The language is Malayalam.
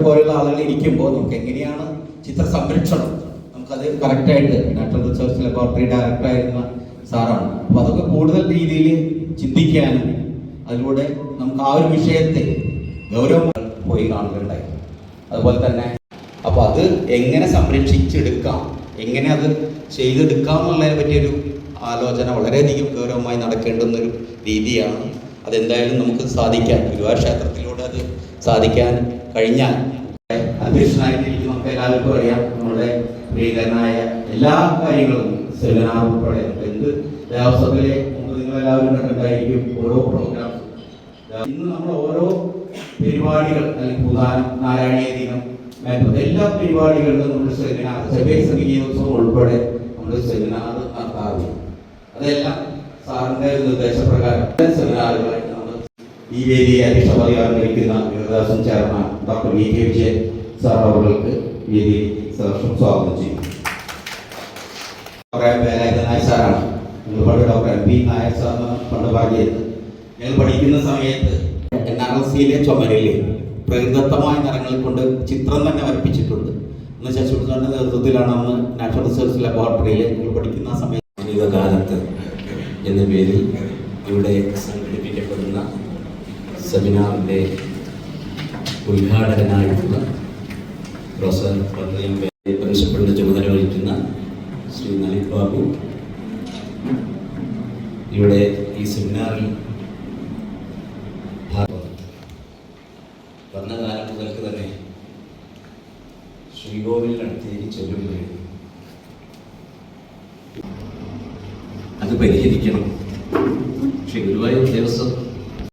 പോലുള്ള ആളുകൾ ഇരിക്കുമ്പോൾ നമുക്ക് എങ്ങനെയാണ് ചിത്ര സംരക്ഷണം? നമുക്കത് കറക്റ്റായിട്ട് നാഷണൽ റിസർച്ച് ലബോറട്ടറി ഡയറക്ടർ ആയിരുന്ന സാറാണ്. അപ്പോൾ അതൊക്കെ കൂടുതൽ രീതിയിൽ ചിന്തിക്കാനും അതിലൂടെ നമുക്ക് ആ ഒരു വിഷയത്തെ ഗൗരവമായി പോയി കാണുകയുണ്ടായി. അതുപോലെ തന്നെ അപ്പോൾ അത് എങ്ങനെ സംരക്ഷിച്ചെടുക്കാം? എങ്ങനെ അത് ചെയ്തെടുക്കാം എന്നുള്ളതിനെ പറ്റിയൊരു ആലോചന വളരെയധികം ഗൗരവമായി നടക്കേണ്ടുന്നൊരു രീതിയാണ് അതെന്തായാലും നമുക്ക് സാധിക്കാൻ ഗുരുവായൂർ ക്ഷേത്രത്തിലൂടെ അത് സാധിക്കാൻ കഴിഞ്ഞാൽ അധ്യക്ഷനായിട്ടിരിക്കും നമുക്ക് എല്ലാവർക്കും അറിയാം. നമ്മുടെ പ്രീതനായ എല്ലാ കാര്യങ്ങളും സെമിനാർ ഉൾപ്പെടെ എന്ത് ദേവസ്വത്തിലെ നിങ്ങളെല്ലാവരും കണ്ടിട്ടായിരിക്കും ഓരോ പ്രോഗ്രാം ഇന്ന് നമ്മൾ ഓരോ പരിപാടികൾ അല്ലെങ്കിൽ ഭൂതാനം നാരായണീയ ദിനം എല്ലാ പരിപാടികളിലും നമ്മൾ സെമിനാർ ചെറിയ സംഗീതോത്സവം ഉൾപ്പെടെ നമ്മൾ സെമിനാർ നടത്താറുണ്ട്. അതെല്ലാം സാറിന്റെ നിർദ്ദേശപ്രകാരം സെമിനാറുകളായിട്ട് ഈ വേദിയെ അധ്യക്ഷപദവി അലങ്കരിക്കുന്ന യുവദാസൻ chairman doctor V K Vijayan sir അവർക്ക് വേദിയിൽ സഹർഷം സ്വാഗതം ചെയ്യും ഡോക്ടർ വേലായുധ നായർ സാറാണ്. ഒരുപാട് ഡോക്ടർ എം പി നായർ സാറിന് പണ്ട് പാടിയത് ഞങ്ങൾ പഠിക്കുന്ന സമയത്ത് എൻ ആർ എസ് സിയിലെ ചുമരിൽ പ്രകൃതമായ നിറങ്ങൾ കൊണ്ട് ചിത്രം തന്നെ വരപ്പിച്ചിട്ടുണ്ട്. എന്ന് ശശികുമാറിന്റെ നേതൃത്വത്തിലാണ് അന്ന് നാഷണൽ റിസർച്ച് ലബോറട്ടറിയിൽ ഞങ്ങൾ പഠിക്കുന്ന സമയത്ത് സമീപകാലത്ത് എന്ന പേരിൽ ഇവിടെ സംഘടിപ്പിക്കപ്പെടുന്ന സെമിനാറിന്റെ ഉദ്ഘാടകനായിട്ടുള്ള പ്രൊഫസർ പത്രിയം പ്രിൻസിപ്പളിന്റെ ചുമതല വഹിക്കുന്ന ശ്രീ നലിത് ബാബു. ഇവിടെ ഈ സെമിനാറിൽ വന്ന കാലം മുതൽക്ക് തന്നെ ശ്രീകോവിലിനടുത്തേക്ക് ചെല്ലുമ്പോഴും അത് പരിഹരിക്കണം. പക്ഷെ ഗുരുവായൂർ ദേവസ്വം